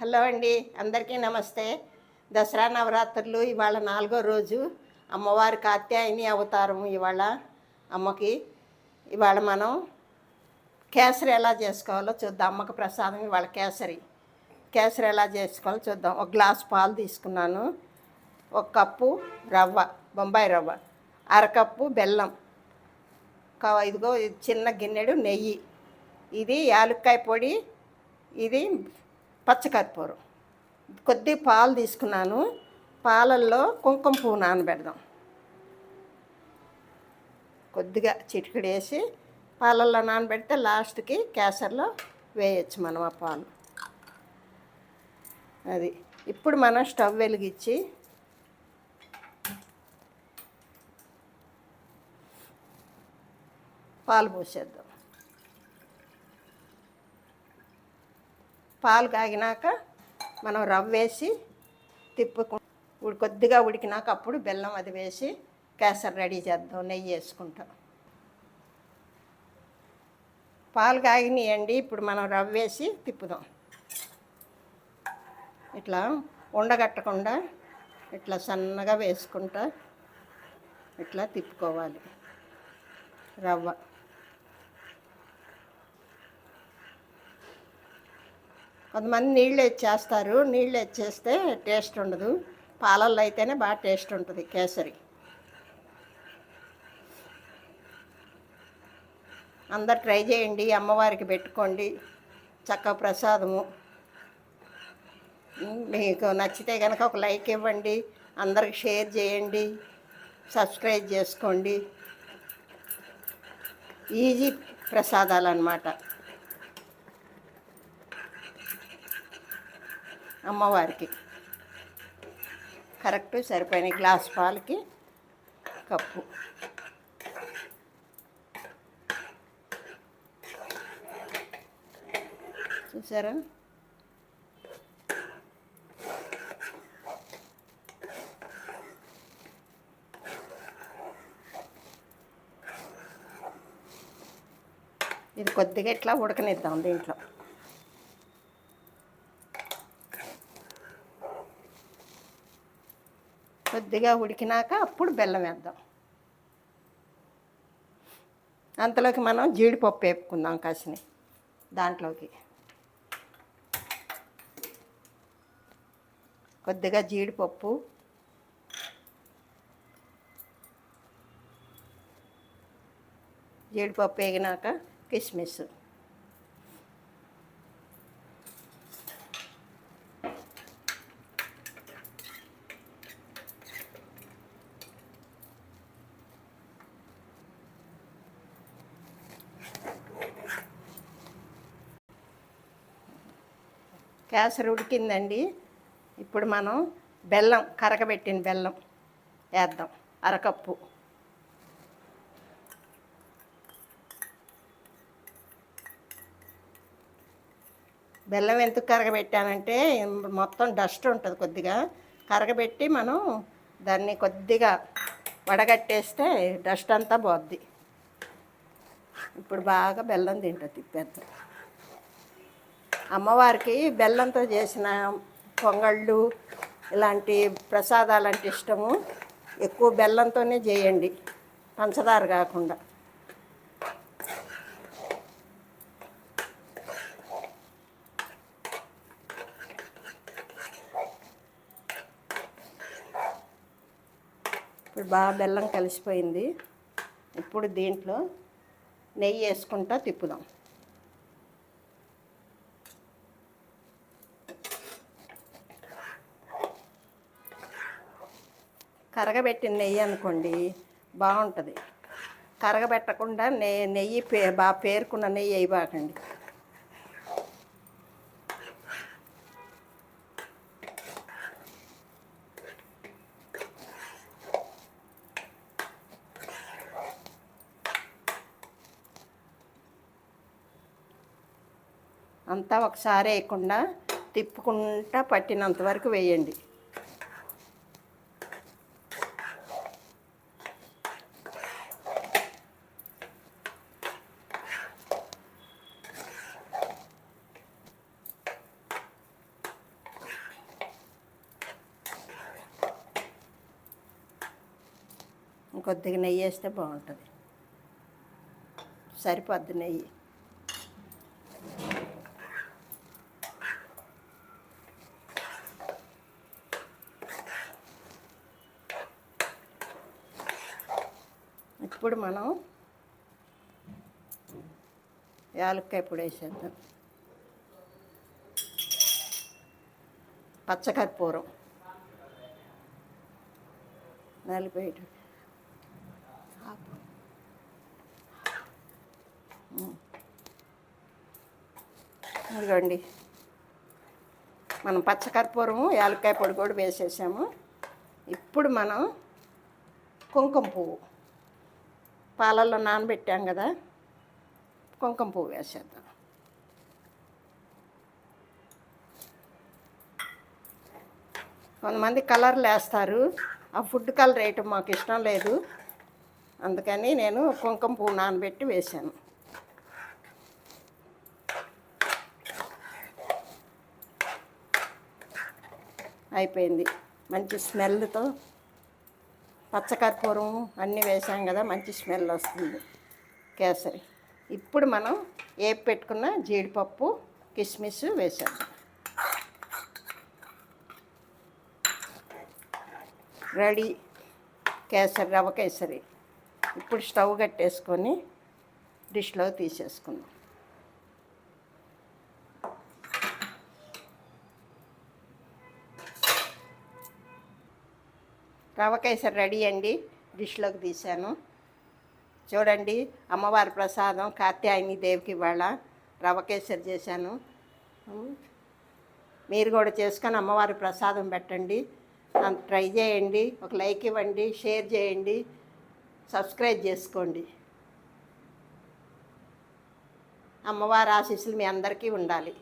Hello అండి అందరికీ నమస్తే. దసరా నవరాత్రులు ఇవాళ నాలుగో రోజు. అమ్మవారి కాత్యాయని అవతారం ఇవాళ అమ్మకి. ఇవాళ మనం కేసరి ఎలా చేసుకోవాలో చూద్దాం. అమ్మకి ప్రసాదం ఇవాళ కేసరి. కేసరి ఎలా చేసుకోవాలో చూద్దాం. ఒక గ్లాస్ పాలు తీసుకున్నాను. ఒక కప్పు రవ్వ బొంబాయి రవ్వ అరకప్పు బెల్లం ఒక ఇదిగో చిన్న గిన్నెడు నెయ్యి. ఇది యాలుక్కాయ పొడి ఇది పచ్చకర్పూరం. కొద్ది పాలు తీసుకున్నాను. పాలల్లో కుంకుమ పువ్వు నానబెడదాం. కొద్దిగా చిటికడి వేసి పాలల్లో నానబెడితే లాస్ట్కి కేసర్లో వేయచ్చు మనం ఆ పాలు. అది ఇప్పుడు మనం స్టవ్ వెలిగించి పాలు పోసేద్దాం. పాలు కాగినాక మనం రవ్వ వేసి తిప్పుకు కొద్దిగా ఉడికినాక అప్పుడు బెల్లం అది వేసి కేసరి రెడీ చేద్దాం నెయ్యి వేసుకుంటాం. పాలు కాగినాయండి ఇప్పుడు మనం రవ్వ వేసి తిప్పుదాం. ఇట్లా ఉండగట్టకుండా ఇట్లా సన్నగా వేసుకుంటా ఇట్లా తిప్పుకోవాలి రవ్వ. కొంతమంది నీళ్ళు చేస్తారు. నీళ్ళు చేస్తే టేస్ట్ ఉండదు. పాలల్లో అయితేనే బాగా టేస్ట్ ఉంటుంది కేసరి. అందరు ట్రై చేయండి. అమ్మవారికి పెట్టుకోండి. చక్క ప్రసాదము. మీకు నచ్చితే కనుక ఒక లైక్ ఇవ్వండి. అందరికి షేర్ చేయండి. సబ్స్క్రైబ్ చేసుకోండి. ఈజీ ప్రసాదాలు అన్నమాట. అమ్మవారికి. కరెక్ట్ సరిపోయిన గ్లాస్ పాలకి కప్పు. చూసారా? ఇది కొద్దిగా ఇట్లా ఉడకనిద్దాం దీంట్లో. కొద్దిగా ఉడికినాక అప్పుడు బెల్లం వేద్దాం. అంతలోకి మనం జీడిపప్పు వేపుకుందాం కాసిని దాంట్లోకి. కొద్దిగా జీడిపప్పు. జీడిపప్పు వేగినాక కిస్మిస్. కేసరి ఉడికిందండి ఇప్పుడు మనం బెల్లం కరగబెట్టిన బెల్లం వేద్దాం అరకప్పు. బెల్లం ఎందుకు కరగబెట్టానంటే మొత్తం డస్ట్ ఉంటుంది కొద్దిగా. కరగబెట్టి మనం దాన్ని కొద్దిగా వడగట్టేస్తే డస్ట్ అంతా పోద్ది. ఇప్పుడు బాగా బెల్లం తింటుంది తిప్పేద్దాం. అమ్మవారికి బెల్లంతో చేసిన పొంగళ్ళు ఇలాంటి ప్రసాదాలు అంటే ఇష్టము. ఎక్కువ బెల్లంతోనే చేయండి. పంచదార కాకుండా. ఇప్పుడు బాగా బెల్లం కలిసిపోయింది. ఇప్పుడు దీంట్లో నెయ్యి వేసుకుంటా తిప్పుదాం. కరగబెట్టిన నెయ్యి అనుకోండి బాగుంటుంది. కరగబెట్టకుండా నె నెయ్యి పే బాగా పేరుకున్న నెయ్యి వేయబాకండి. అంతా ఒకసారి వేయకుండా తిప్పుకుంటా పట్టినంత వరకు వేయండి. కొద్దిగా నెయ్యి వేస్తే బాగుంటుంది. సరిపోద్ది నెయ్యి. ఇప్పుడు మనం యాలక్కాయ పొడి వేసేద్దాం. పచ్చకర్పూరం. నలిపేయటం ఇదిగోండి. మనం పచ్చకర్పూరము యాలక్కాయ పొడి కూడా వేసేసాము. ఇప్పుడు మనం కుంకుమ పువ్వు. పాలల్లో నానబెట్టాం కదా కుంకుమ పువ్వు వేసేద్దాం. కొంతమంది కలర్లు వేస్తారు. ఆ ఫుడ్ కలర్ వేయటం మాకు ఇష్టం లేదు. అందుకని నేను కుంకుమ పువ్వు నానబెట్టి వేశాను అయిపోయింది. మంచి స్మెల్తో పచ్చకర్పూరం అన్నీ వేసాం కదా మంచి స్మెల్ వస్తుంది కేసరి. ఇప్పుడు మనం ఏపి పెట్టుకున్న జీడిపప్పు కిస్మిస్ వేసాం రెడీ కేసరి రవ్వ కేసరి. ఇప్పుడు స్టవ్ కట్టేసుకొని డిష్లో తీసేసుకుందాం. రవ కేసరి రెడీ అండి డిష్లోకి తీశాను. చూడండి అమ్మవారి ప్రసాదం కాత్యాయని దేవికి ఇవాళ రవ కేసరి చేశాను. మీరు కూడా చేసుకొని అమ్మవారి ప్రసాదం పెట్టండి. ట్రై చేయండి ఒక లైక్ ఇవ్వండి షేర్ చేయండి సబ్స్క్రైబ్ చేసుకోండి. అమ్మవారి ఆశీస్సులు మీ అందరికీ ఉండాలి.